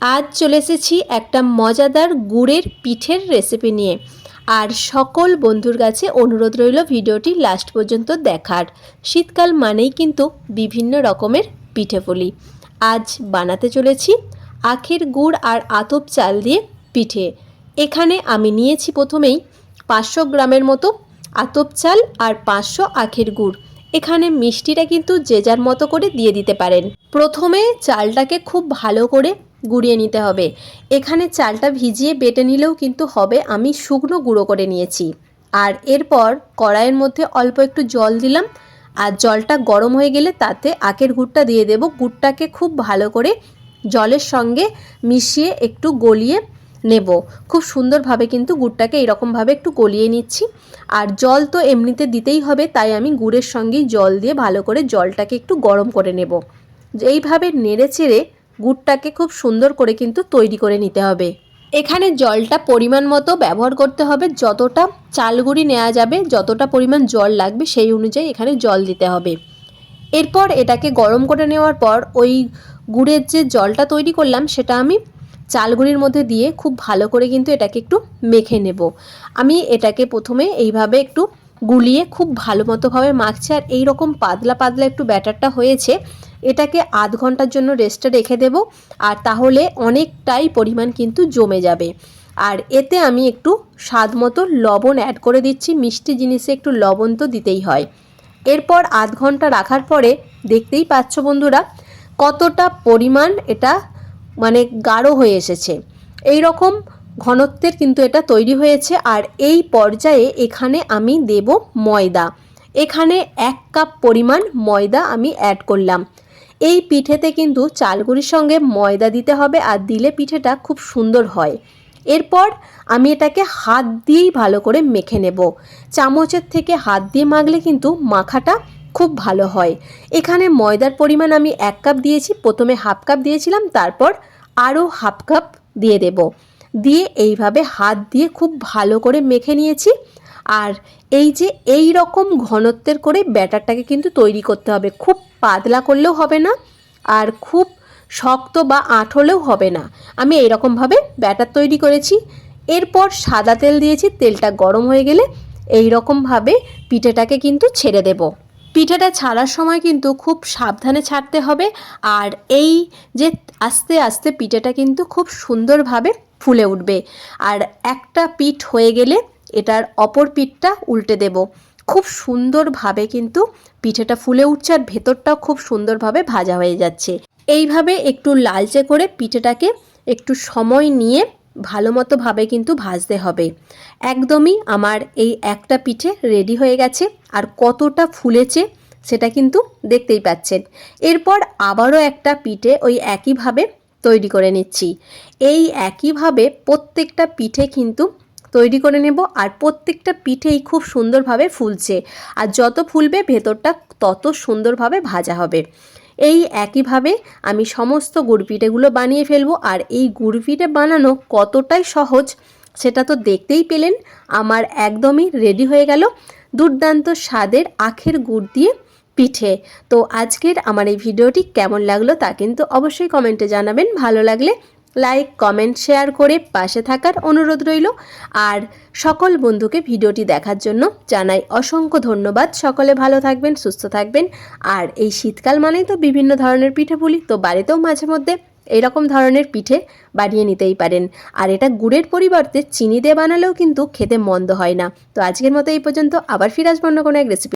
আজ চলে এসেছি একটা মজাদার গুড়ের পিঠের রেসিপি নিয়ে। আর সকল বন্ধুর কাছে অনুরোধ রইল ভিডিওটি লাস্ট পর্যন্ত দেখার। শীতকাল মানেই কিন্তু বিভিন্ন রকমের পিঠে পুলি আজ বানাতে চলেছি আখের গুড় আর আতপ চাল দিয়ে পিঠে। এখানে আমি নিয়েছি প্রথমেই পাঁচশো গ্রামের মতো আতপ চাল আর পাঁচশো আখের গুড়। এখানে মিষ্টিটা কিন্তু যে যার মতো করে দিয়ে দিতে পারেন। প্রথমে চালটাকে খুব ভালো করে গুঁড়িয়ে নিতে হবে। এখানে চালটা ভিজিয়ে বেটে নিলেও কিন্তু হবে। আমি শুকনো গুঁড়ো করে নিয়েছি। আর এরপর কড়াইয়ের মধ্যে অল্প একটু জল দিলাম। আর জলটা গরম হয়ে গেলে তাতে আখের গুড়টা দিয়ে দেব। গুড়টাকে খুব ভালো করে জলের সঙ্গে মিশিয়ে একটু গলিয়ে নেব। খুব সুন্দরভাবে কিন্তু গুড়টাকে এরকমভাবে একটু গলিয়ে নিচ্ছি। আর জল তো এমনিতে দিতেই হবে, তাই আমি গুড়ের সঙ্গেই জল দিয়ে ভালো করে জলটাকে একটু গরম করে নেব। এইভাবে নেড়ে চেড়ে গুড়টাকে খুব সুন্দর করে কিন্তু তৈরি করে নিতে হবে। এখানে জলটা পরিমাণ মতো ব্যবহার করতে হবে, যতটা চালগুড়ি নেওয়া যাবে, যতটা পরিমাণ জল লাগবে সেই অনুযায়ী এখানে জল দিতে হবে। এরপর এটাকে গরম করে নেওয়ার পর ওই গুড়ের যে জলটা তৈরি করলাম সেটা আমি চালগুড়ির মধ্যে দিয়ে খুব ভালো করে কিন্তু এটাকে একটু মেখে নেব। আমি এটাকে প্রথমে এইভাবে একটু গুলিয়ে খুব ভালো মতোভাবে মাখছি আর এই রকম পাতলা পাতলা একটু ব্যাটারটা হয়েছে এটাকে আধ ঘণ্টার জন্য রেস্টে রেখে দেব, আর তাহলে অনেকটাই পরিমাণ কিন্তু জমে যাবে। আর এতে আমি একটু স্বাদ মতো লবণ অ্যাড করে দিচ্ছি, মিষ্টি জিনিসে একটু লবণ তো দিতেই হয়। এরপর আধ ঘণ্টা রাখার পরে দেখতেই পাচ্ছ বন্ধুরা, কতটা পরিমাণ এটা মানে গাঢ় হয়ে এসেছে। এই রকম ঘনত্বের কিন্তু এটা তৈরি হয়েছে, আর এই পর্যায়ে এখানে আমি দেব ময়দা। এখানে এক কাপ পরিমাণ ময়দা আমি অ্যাড করলাম। এই পিঠেতে কিন্তু চালগুড়ির সঙ্গে ময়দা দিতে হবে আর দিলে পিঠেটা খুব সুন্দর হয়। এরপর আমি এটাকে হাত দিয়েই ভালো করে মেখে নেব। চামচের থেকে হাত দিয়ে মাখলে কিন্তু মাখাটা খুব ভালো হয়। এখানে ময়দার পরিমাণ আমি এক কাপ দিয়েছি, প্রথমে হাফ কাপ দিয়েছিলাম, তারপর আরও হাফ কাপ দিয়ে দেব। দিয়ে এইভাবে হাত দিয়ে খুব ভালো করে মেখে নিয়েছি। আর এই যে এই রকম ঘনত্বের করে ব্যাটারটাকে কিন্তু তৈরি করতে হবে। খুব পাতলা করলেও হবে না আর খুব শক্ত বা আঁট হলেও হবে না। আমি এইরকমভাবে ব্যাটার তৈরি করেছি। এরপর সাদা তেল দিয়েছি। তেলটা গরম হয়ে গেলে এই রকমভাবে পিঠেটাকে কিন্তু ছেড়ে দেব। পিঠেটা ছাড়ার সময় কিন্তু খুব সাবধানে ছাড়তে হবে আর এই যে আস্তে আস্তে পিঠেটা কিন্তু খুব সুন্দরভাবে ফুলে উঠবে। আর একটা পিঠ হয়ে গেলে এটার অপর পিঠটা উল্টে দেব। খুব সুন্দরভাবে কিন্তু পিঠেটা ফুলে উঠছে আর ভেতরটাও খুব সুন্দরভাবে ভাজা হয়ে যাচ্ছে। এইভাবে একটু লালচে করে পিঠেটাকে একটু সময় নিয়ে ভালো মতোভাবে কিন্তু ভাজতে হবে। একদমই আমার এই একটা পিঠে রেডি হয়ে গেছে আর কতটা ফুলেছে সেটা কিন্তু দেখতেই পাচ্ছেন। এরপর আবারও একটা পিঠে ওই একইভাবে তৈরি করে নিচ্ছি। এই একইভাবে প্রত্যেকটা পিঠে কিন্তু তৈরি করে নেব আর প্রত্যেকটা পিঠেই খুব সুন্দরভাবে ফুলছে। আর যত ফুলবে ভেতরটা তত সুন্দরভাবে ভাজা হবে। এই একইভাবে আমি সমস্ত গুড় পিঠেগুলো বানিয়ে ফেলব আর এই গুড় পিঠে বানানো কতটাই সহজ সেটা তো দেখতেই পেলেন। আমার একদমই রেডি হয়ে গেল দুর্দান্ত স্বাদের আখের গুড় দিয়ে পিঠে। তো আজকের আমার এই ভিডিওটি কেমন লাগল তা কিন্তু অবশ্যই কমেন্টে জানাবেন। ভালো লাগলে লাইক, কমেন্ট, শেয়ার করে পাশে থাকার অনুরোধ রইল। আর সকল বন্ধুকে ভিডিওটি দেখার জন্য জানাই অসংখ্য ধন্যবাদ। সকলে ভালো থাকবেন, সুস্থ থাকবেন। আর এই শীতকাল মানেই তো বিভিন্ন ধরনের পিঠে পুলি, তো বাড়িতেও মাঝে মধ্যে এরকম ধরনের পিঠে বানিয়ে নিতেই পারেন। আর এটা গুড়ের পরিবর্তে চিনি দিয়ে বানালেও কিন্তু খেতে মন্দ হয় না। তো আজকের মতো এই পর্যন্ত। আবার ফিরে আসব অন্য কোনো এক রেসিপি